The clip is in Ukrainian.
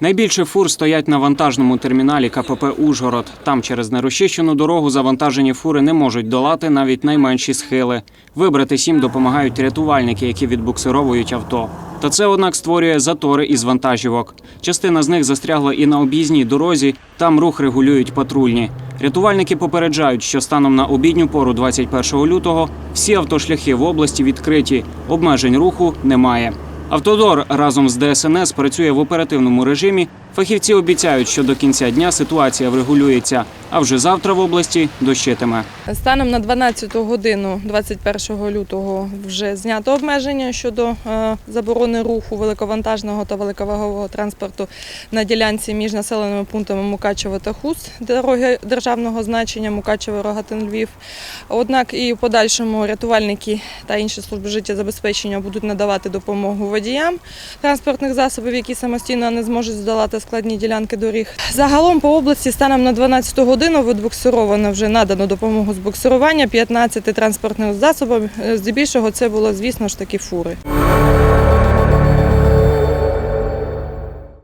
Найбільше фур стоять на вантажному терміналі КПП Ужгород. Там через нерозчищену дорогу завантажені фури не можуть долати навіть найменші схили. Вибратись їм допомагають рятувальники, які відбуксировують авто. Та це, однак, створює затори із вантажівок. Частина з них застрягла і на об'їзній дорозі. Там рух регулюють патрульні. Рятувальники попереджають, що станом на обідню пору 21 лютого всі автошляхи в області відкриті. Обмежень руху немає. Автодор разом з ДСНС працює в оперативному режимі. Фахівці обіцяють, що до кінця дня ситуація врегулюється, а вже завтра в області дощитиме. Станом на 12 годину 21 лютого вже знято обмеження щодо е, заборони руху великовантажного та великовагового транспорту на ділянці між населеними пунктами Мукачево та Хуст, дороги державного значення Мукачево Рогатин Львів. Однак і в подальшому рятувальники та інші служби життєзабезпечення будуть надавати допомогу водіям транспортних засобів, які самостійно не зможуть здолати складні ділянки доріг. Загалом по області станом на 12 годину відбуксировано вже надано допомогу з буксирування 15 транспортних засобів. Е, Здебільшого це було, звісно ж таки, фури.